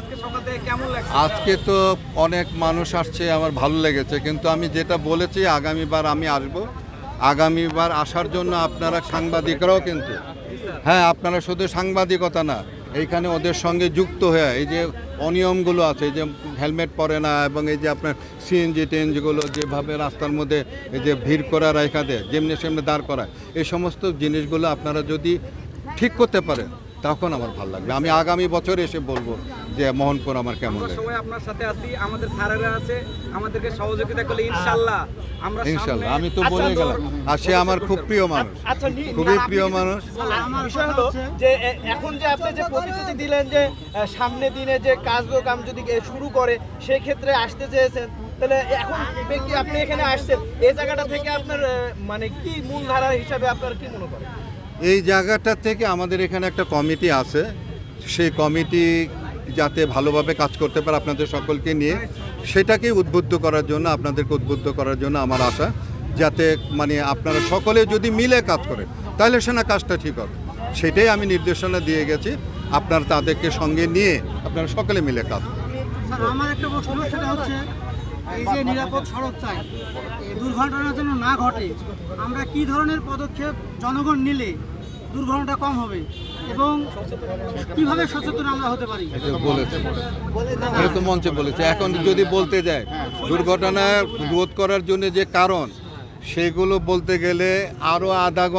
আজকে সকাল থেকে কেমন লাগছে? আজকে তো অনেক মানুষ আসছে আমার ভালো লেগেছে। কিন্তু আমি যেটা বলেছি আগামীবার আমি আসব। আগামীবার আসার জন্য আপনারা সাংবাদিকরাও কিন্তু হ্যাঁ আপনারা শুধু সাংবাদিকতা না এইখানে ওদের সঙ্গে যুক্ত হয়ে এই যে অনিয়মগুলো আছে এই যে হেলমেট পরে না এবং এই যে আপনার সিএনজি টেনজিগুলো যেভাবে রাস্তার মধ্যে এই যে ভিড় করা রাখা দেয় যেমনি সেমনি দাঁড় করায় এই সমস্ত জিনিসগুলো আপনারা যদি ঠিক করতে পারেন তখন আমার ভালো লাগবে। আমি আগামী বছর এসে বলব যে মোহনপুর আমার কেমন সবাই আপনার সাথে আছি আমাদের স্যারেরা আছে আমাদেরকে সহযোগিতা করলে ইনশাল্লাহ আমরা ইনশাল্লাহ আমি তো আচ্ছা, বলে গেলাম। আর সে আমার খুব প্রিয় মানুষ আচ্ছা খুবই প্রিয় মানুষ। আমার বিষয় হলো যে এখন যে আপনি যে প্রতিশ্রুতি দিলেন যে সামনে দিনে যে কার্যক্রম যদি শুরু করে সেই ক্ষেত্রে আসতে চেয়েছেন তাহলে এখন কি আপনি এখানে আসছেন? এই জায়গাটা থেকে আপনার মানে কি মূলধারা হিসাবে আপনার কি মনে করেন? এই জায়গাটা থেকে আমাদের এখানে একটা কমিটি আছে। সেই কমিটি যাতে ভালোভাবে কাজ করতে পারে আপনাদের সকলকে নিয়ে সেটাকে উদ্বুদ্ধ করার জন্য, আপনাদেরকে উদ্বুদ্ধ করার জন্য আমার আশা। যাতে মানে আপনারা সকলে যদি মিলে কাজ করেন তাহলে সে না কাজটা ঠিক হবে। সেটাই আমি নির্দেশনা দিয়ে গেছি। আপনারা তাদেরকে সঙ্গে নিয়ে আপনারা সকলে মিলে কাজ করুন। এই যে নিরাপদ সড়ক চাই দুর্ঘটনা যেন না ঘটে, আমরা কি ধরনের পদক্ষেপ জনগণ নিলে দুর্ঘটনাটা কম হবে এবং কীভাবে সচেতন আমরা হতে পারি? বলেছে। মঞ্চে বলেছে। এখন যদি বলতে যায়, দুর্ঘটনা রোধ করার জন্য যে কারণ, সেগুলো বলতে গেলে আরও আধা